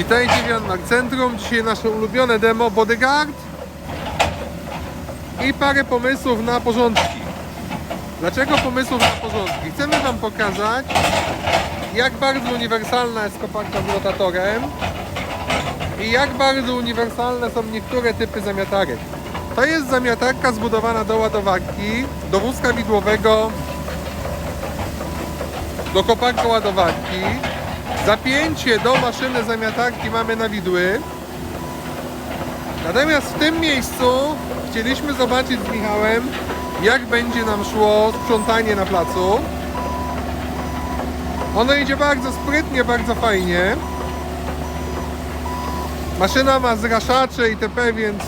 Witajcie w Centrum. Dzisiaj nasze ulubione demo Bodyguard i parę pomysłów na porządki. Dlaczego pomysłów na porządki? Chcemy Wam pokazać, jak bardzo uniwersalna jest koparka z rotatorem i jak bardzo uniwersalne są niektóre typy zamiatarek. To jest zamiatarka zbudowana do ładowarki, do wózka widłowego, do koparka ładowarki. Zapięcie do maszyny zamiatarki mamy na widły. Natomiast w tym miejscu chcieliśmy zobaczyć z Michałem, jak będzie nam szło sprzątanie na placu. Ono idzie bardzo sprytnie, bardzo fajnie. Maszyna ma zraszacze itp., więc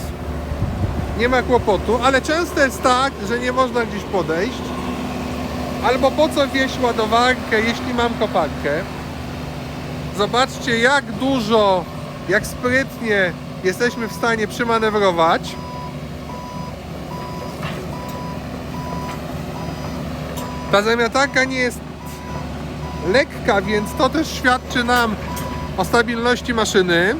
nie ma kłopotu, ale często jest tak, że nie można gdzieś podejść. Albo po co wieść ładowarkę, jeśli mam koparkę. Zobaczcie, jak dużo, jak sprytnie jesteśmy w stanie przymanewrować. Ta zamiatarka nie jest lekka, więc to też świadczy nam o stabilności maszyny.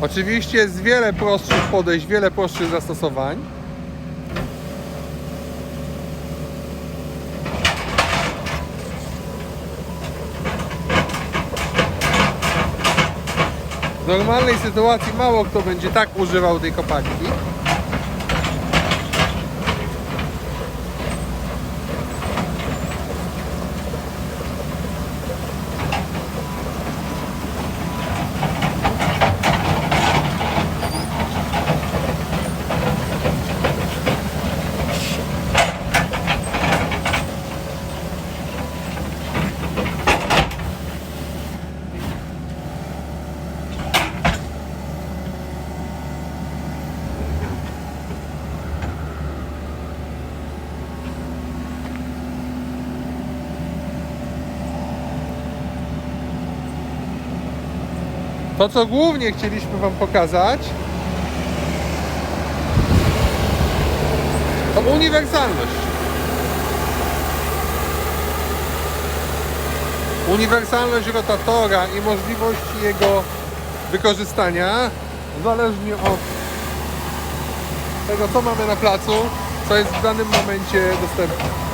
Oczywiście jest wiele prostszych podejść, wiele prostszych zastosowań. W normalnej sytuacji mało kto będzie tak używał tej koparki. To, co głównie chcieliśmy Wam pokazać, to uniwersalność. Uniwersalność rotatora i możliwości jego wykorzystania, zależnie od tego, co mamy na placu, co jest w danym momencie dostępne.